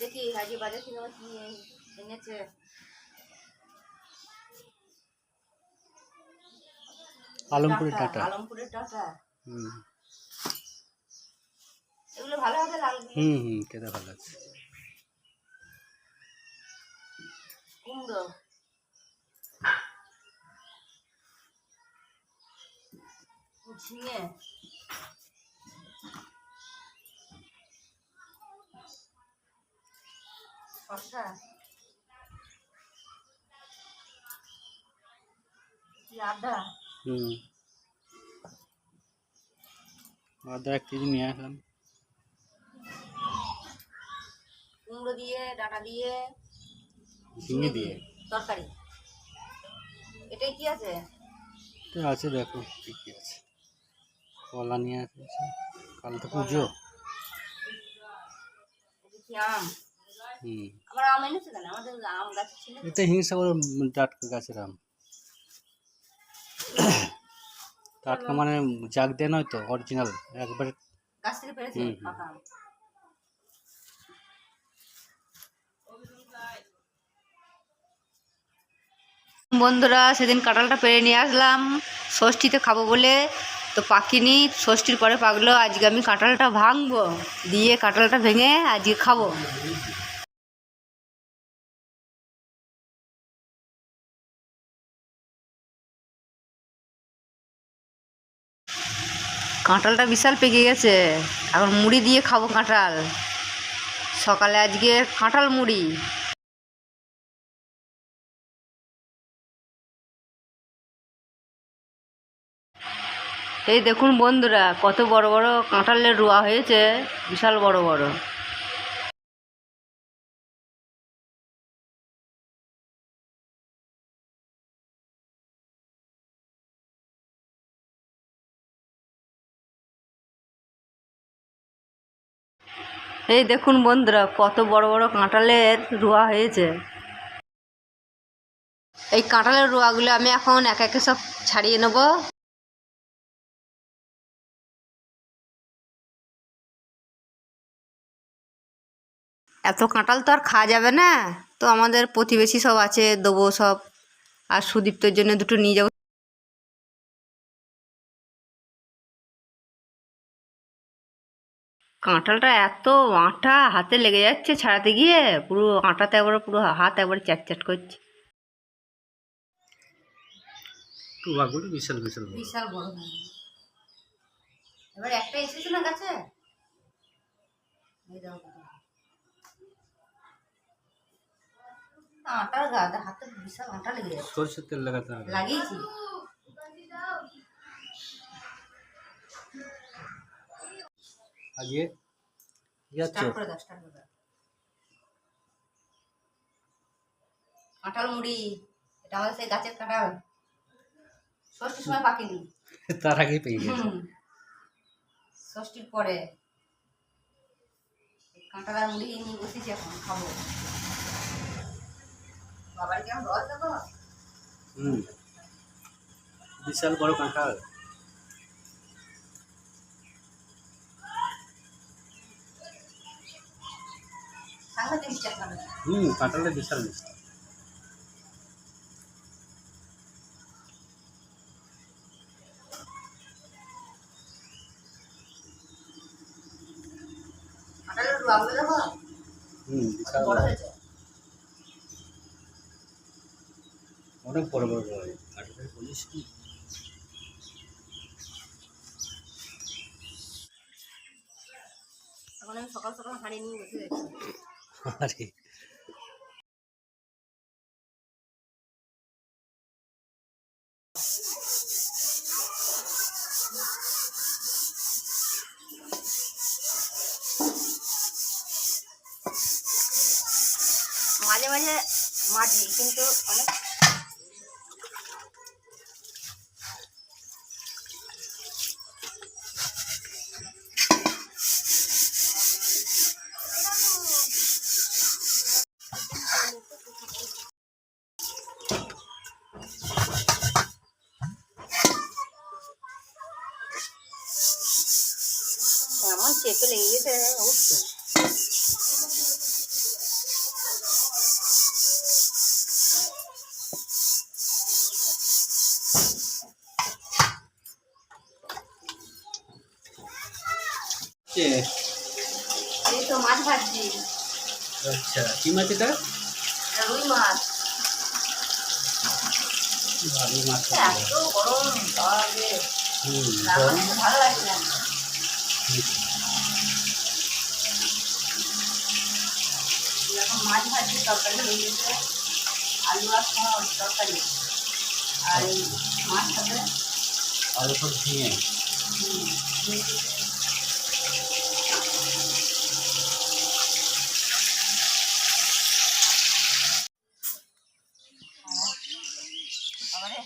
দেখি আজকে বাজার থেকে আবার কি এনেছে। আলমপুরের টাটা আলমপুরের টাটা। হুম। এগুলো ভালো হবে লাল হুম হুম খেতে ভালো আছে কুমড়ো। ঝিঙে। কি আদা হুম। আদা এক কেজি নিয়ে আসলাম। কুমড়ো দিয়ে ডাঁটা দিয়ে ঝিঙে দিয়ে। তরকারি। এটাই কি আছে? তো আছে দেখো কি কি আছে। কলা নিয়ে আসছে কাল তো পুজো। কি আম? আবার আম এনেছে কেন? আমাদের আম গাছ ছিল। এটা হিংসা করে টাটকা গাছের আম। টাটকা মানে জাগ দেয় নয় তো অরিজিনাল একবারে গাছ থেকে পেরেছে। পাকা আম। বন্ধুরা সেদিন কাঁঠালটা পেরে নিয়ে আসলাম। ষষ্ঠীতে খাব বলে তো পাকিনি। ষষ্ঠীর পরে পাকলো আজকে আমি কাঁঠালটা ভাঙবো। দিয়ে কাঁঠালটা ভেঙে আজকে খাব। কাঁঠালটা বিশাল পেকে গেছে। এখন মুড়ি দিয়ে খাব কাঁঠাল। সকালে আজকে কাঁঠাল মুড়ি। এই দেখুন বন্ধুরা, কত বড় বড় কাঁঠালের রোয়া হয়েছে। বিশাল বড় বড়। এই দেখুন বন্ধুরা, কত বড় বড় কাঁঠালের রোয়া হয়েছে। এই কাঁঠালের রোয়াগুলো আমি এখন এক একে সব ছাড়িয়ে নেব। এত কাঁঠাল তো আর খাওয়া যাবে না। তো আমাদের প্রতিবেশী সব আছে, দেবো সব, আর সুদীপ্তর জন্য দুটো নিয়ে যাব। কাঁঠালটা এত আঠা হাতে লেগে যাচ্ছে ছাড়াতে গিয়ে পুরো আটাতে একবারে পুরো হাত একবারে চ্যাট চ্যাট করছে। টুবাগুলো বিশাল বিশাল বড়। বিশাল বড় এবার একটা এসেছে না গাছে? এই দেখো কত। আটার গাদা হাতে বিশাল আটা লেগে যাচ্ছে। সরষের তেল লাগাতে হবে। লাগিয়েছি। যাচ্ছ কাঁঠাল মুড়ি এটা আমাদের সেই গাছের কাঁঠাল। ষষ্ঠীর সময় পাকেনি। তার আগেই পেয়ে গেছে। ষষ্ঠীর পরে কাঁঠাল আর মুড়ি নিয়ে বসেছি এখন খাব। বাবার কেমন রস দেবো হুম। বিশাল বড় কাঁঠাল। হুম কাঁঠালটা বিশাল মিষ্টি অনেক বড় বড় বড় কাঁঠালের বলিস কি? এখন আমি সকাল সকাল হাঁড়ি নিয়ে বসে গেছি আরে। মাঝে মাঝে মাঝি কিন্তু অনেক তো লেগে অবশ্যই এই তো মাছ ভাজছি আচ্ছা রুই মাছ ভালো মাছ এত গরম। বাবা ভালো লাগে না। মাছ ভাজছি তরকারি হয়ে গেছে আলু আর সময় তরকারি আর এই মাছ হবে আর ওপর ঝিঙে হুম, বাবারে,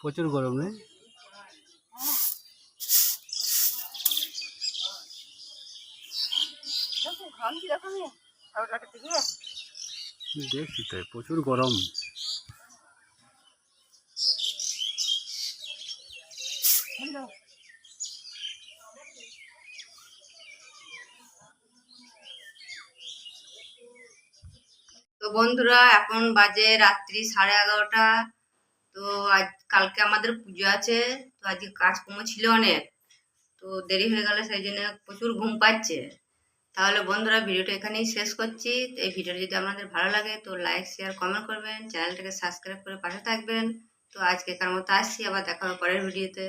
প্রচুর গরম রে দেখো, ঘামছি দেখো আমি। তরকারিটা থেকে। দেখছি তো প্রচুর গরম। তো বন্ধুরা এখন বাজে রাত্রি সাড়ে এগারোটা। তো আজ কালকে আমাদের পুজো আছে তো আজকে কাজকর্ম ছিল অনেক। তো দেরি হয়ে গেলে সেই জন্য প্রচুর ঘুম পাচ্ছে। তাহলে বন্ধুরা ভিডিওটা এখানেই শেষ করছি। এই ভিডিওটা যদি আপনাদের ভালো লাগে তো লাইক শেয়ার কমেন্ট করবেন। চ্যানেলটাকে সাবস্ক্রাইব করে পাশে থাকবেন। তো আজকে কার মতো আসছি, আবার দেখা হবে পরের ভিডিওতে।